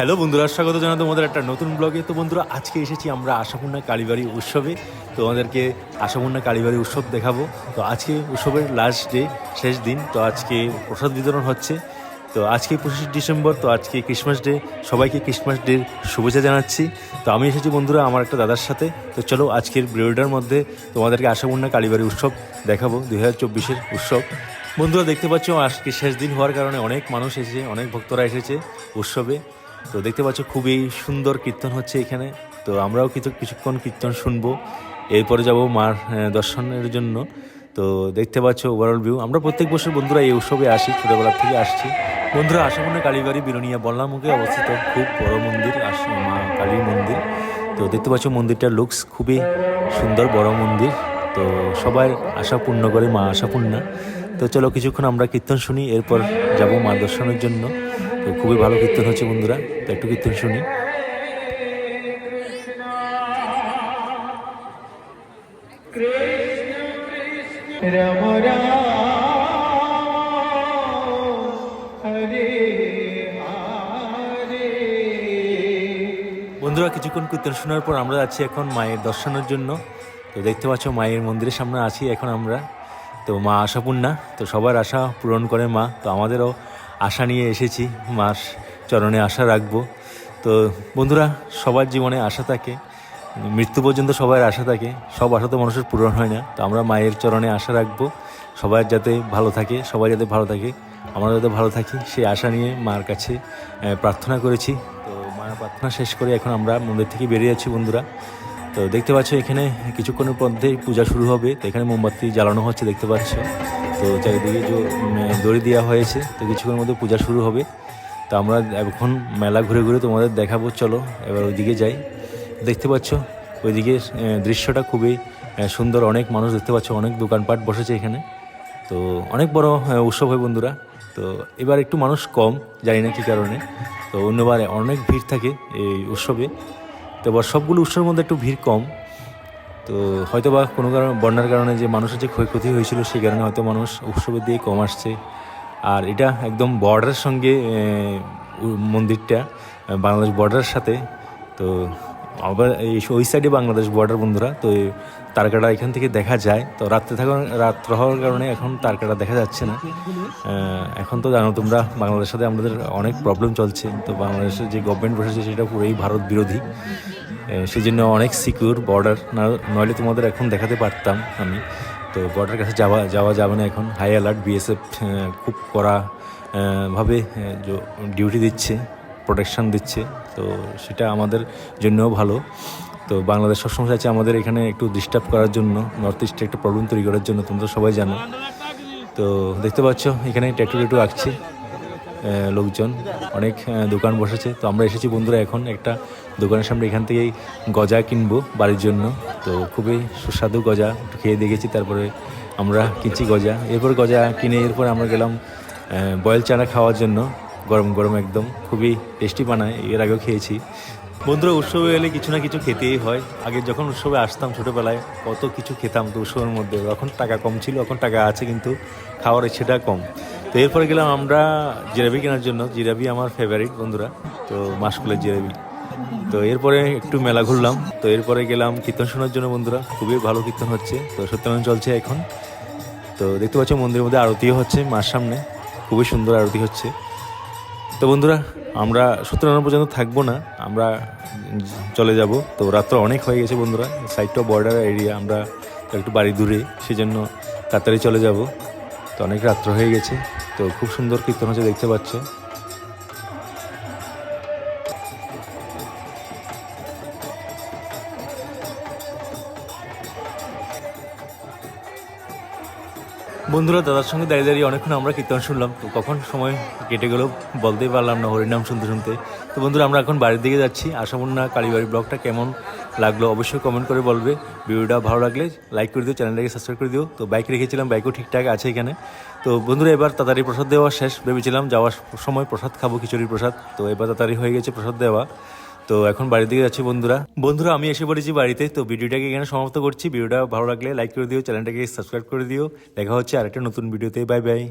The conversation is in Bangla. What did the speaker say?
হ্যালো বন্ধুরা, স্বাগত জানাই তোমাদের একটা নতুন ব্লগে তো বন্ধুরা, আজকে এসেছি আমরা আশাপূর্ণা কালীবাড়ি উৎসবে। তোমাদেরকে আশাপূর্ণা কালীবাড়ি উৎসব দেখাবো। তো আজকে উৎসবের লাস্ট ডে শেষ দিন। তো আজকে প্রসাদ বিতরণ হচ্ছে। তো আজকে পঁচিশে ডিসেম্বর, তো আজকে ক্রিসমাস ডে সবাইকে ক্রিসমাস ডের শুভেচ্ছা জানাচ্ছি। তো আমি এসেছি বন্ধুরা আমার একটা দাদার সাথে। তো চলো আজকের ভিডিওটার মধ্যে তোমাদেরকে আশাপূর্ণা কালীবাড়ি উৎসব দেখাবো দুই হাজার চব্বিশের উৎসব। বন্ধুরা, দেখতে পাচ্ছ, আজকে শেষ দিন হওয়ার কারণে অনেক মানুষ এসেছে, অনেক ভক্তরা এসেছে উৎসবে। তো দেখতে পাচ্ছ খুবই সুন্দর কীর্তন হচ্ছে এখানে। তো আমরাও কিছু কিছুক্ষণ কীর্তন শুনব। এরপরে যাব মার দর্শনের জন্য। তো দেখতে পাচ্ছ ওভারঅল ভিউ আমরা প্রত্যেক বছর বন্ধুরা এই উৎসবে আসি ছোটোবেলার থেকে আসছি। বন্ধুরা আশাপূর্ণা কালীবাড়ি বিরোনিয়া বল্লামুখে অবস্থিত খুব বড় মন্দির, আশ- মা কালীর মন্দির। তো দেখতে পাচ্ছ মন্দিরটার লুকস খুবই সুন্দর, বড় মন্দির। তো সবাই আশা পূর্ণ করে, মা আশা পূর্ণা। তো চলো কিছুক্ষণ আমরা কীর্তন শুনি, এরপর যাব মা দর্শনের জন্য। তো খুবই ভালো কীর্তন হচ্ছে বন্ধুরা, তো একটু কীর্তন শুনি। বন্ধুরা, কিছুক্ষণ কীর্তন শোনার পর আমরা আছি এখন মায়ের দর্শনের জন্য। তো দেখতে পাচ্ছ, মায়ের মন্দিরের সামনে আছি এখন আমরা। তো মা আশাপূর্ণা, তো সবার আশা পূরণ করে মা। তো আমাদেরও আশা নিয়ে এসেছি, মার চরণে আশা রাখব। তো বন্ধুরা, সবার জীবনে আশা থাকে, মৃত্যু পর্যন্ত সবার আশা থাকে, সব আশা তো মানুষের পূরণ হয় না। তো আমরা মায়ের চরণে আশা রাখব, সবার যাতে ভালো থাকে, সবাই যাতে ভালো থাকে, আমরা যাতে ভালো থাকি, সেই আশা নিয়ে মার কাছে প্রার্থনা করেছি। তো মায়ের প্রার্থনা শেষ করে এখন আমরা মন্দির থেকে বেরিয়ে যাচ্ছি বন্ধুরা। তো দেখতে পাচ্ছ এখানে কিছুক্ষণের মধ্যেই পূজা শুরু হবে। তো এখানে মোমবাতি জ্বালানো হচ্ছে, দেখতে পাচ্ছ। তো চারিদিকে যে দড়ি দেওয়া হয়েছে, তো কিছুক্ষণের মধ্যে পূজা শুরু হবে। তো আমরা এখন মেলা ঘুরে ঘুরে তোমাদের দেখাবো, চলো এবার ওইদিকে যাই। দেখতে পাচ্ছ, ওইদিকে দৃশ্যটা খুবই সুন্দর। অনেক মানুষ দেখতে পাচ্ছ, অনেক দোকানপাট বসেছে এখানে। তো অনেক বড় উৎসব হয় বন্ধুরা। তো এবার একটু মানুষ কম, জানি না কী কারণে। তো অন্যবার অনেক ভিড় থাকে এই উৎসবে। তো এবার সবগুলো উৎসবের মধ্যে একটু ভিড় কম। তো হয়তো বা কোনো কারণে বন্যার কারণে যে মানুষের যে ক্ষয়ক্ষতি হয়েছিল সেই কারণে হয়তো মানুষ উৎসবের দিয়ে কম আসছে। আর এটা একদম বর্ডারের সঙ্গে মন্দিরটা বাংলাদেশ বর্ডারের সাথে। তো আবার এই ওই সাইডে বাংলাদেশ বর্ডার বন্ধুরা। তো তারকাটা এখান থেকে দেখা যায়। তো রাত্রে থাকার রাত্র হওয়ার কারণে এখন তারকাটা দেখা যাচ্ছে না। এখন তো জানো তোমরা, বাংলাদেশের সাথে আমাদের অনেক প্রবলেম চলছে। তো বাংলাদেশের যে গভর্নমেন্ট বসেছে সেটা পুরোই ভারত বিরোধী। সেই জন্য অনেক সিকিউর বর্ডার না, নইলে তোমাদের এখন দেখাতে পারতাম আমি। তো বর্ডার কাছে যাওয়া যাওয়া যাবে না এখন। হাই অ্যালার্ট বিএসএফ খুব কড়া ভাবে ডিউটি দিচ্ছে প্রোটেকশন দিচ্ছে। তো সেটা আমাদের জন্যও ভালো। তো বাংলাদেশ সবসময় চাইছে আমাদের এখানে একটু ডিস্টার্ব করার জন্য নর্থ ইস্টে একটা প্রবলেম তৈরি করার জন্য, তোমরা সবাই জানো। তো দেখতে পাচ্ছ, এখানে ট্যাটু ট্যাটু আঁকছে লোকজন, অনেক দোকান বসেছে। তো আমরা এসেছি বন্ধুরা এখন একটা দোকানের সামনে, এখান থেকেই গজা কিনবো বাড়ির জন্য। তো খুবই সুস্বাদু গজা, একটু খেয়ে দেখেছি, তারপরে আমরা কিনছি গজা। এরপর গজা কিনে এরপর আমরা গেলাম বয়েল চানা খাওয়ার জন্য, গরম গরম একদম, খুবই টেস্টি বানায়, এর আগেও খেয়েছি। বন্ধুরা, উৎসবে এলে কিছু না কিছু খেতেই হয়। আগে যখন উৎসবে আসতাম ছোটোবেলায়, কত কিছু খেতাম তো উৎসবের মধ্যে। এখন টাকা কম ছিল, এখন টাকা আছে কিন্তু খাওয়ার ইচ্ছেটা কম। তো এরপরে গেলাম আমরা জিরাবি কেনার জন্য। জিরাবি আমার ফেভারিট বন্ধুরা, তো মাসকুলের জিরাবি তো এরপরে একটু মেলা ঘুরলাম। তো এরপরে গেলাম কীর্তন শোনার জন্য বন্ধুরা। খুবই ভালো কীর্তন হচ্ছে, তো সত্যনারায়ণ চলছে এখন। তো দেখতে পাচ্ছ মন্দিরের মধ্যে আরতিও হচ্ছে মার সামনে। খুবই সুন্দর আরতি হচ্ছে। তো বন্ধুরা, আমরা সত্যনারায়ণ পর্যন্ত থাকব না, আমরা চলে যাব। তো রাত্র অনেক হয়ে গেছে বন্ধুরা সাইডটা বর্ডার এরিয়া আমরা একটু বাড়ি দূরে, সেজন্য তাড়াতাড়ি চলে যাব। তো অনেক রাত্র হয়ে গেছে, তো খুব সুন্দর কীর্তন হচ্ছে, দেখতে পাচ্ছ। বন্ধুরা, দাদার সঙ্গে দাঁড়িয়ে দাঁড়িয়ে অনেকক্ষণ আমরা কীর্তন শুনলাম। তো কখন সময় কেটে গেল বলতেই পারলাম না হরিনাম শুনতে শুনতে। তো বন্ধুরা, আমরা এখন বাড়ির দিকে যাচ্ছি। আশামুন্না কালীবাড়ি ব্লগটা কেমন লাগল অবশ্যই কমেন্ট করে বলবে। ভিডিওটা ভালো লাগলে লাইক করে দিও, চ্যানেলটাকে সাবস্ক্রাইব করে দিও। তো বাইক রেখেছিলাম বাইকও ঠিকঠাক আছে এখানে। তো বন্ধুরা, এবার তাড়াতাড়ি প্রসাদ দেওয়া শেষ। ভেবেছিলাম যাওয়ার সময় প্রসাদ খাব, খিচুড়ির প্রসাদ। তো এবার তাড়াতাড়ি হয়ে গেছে প্রসাদ দেওয়া। তো এখন বাড়ির দিকে যাচ্ছি বন্ধুরা। বন্ধুরা, আমি এসে পড়েছি বাড়িতে, তো ভিডিওটাকে এখানে সমাপ্ত করছি। ভিডিওটা ভালো লাগলে লাইক করে দিও, চ্যানেলটাকে সাবস্ক্রাইব করে দিও। দেখা হচ্ছে আরেকটা নতুন ভিডিওতে। Bye bye.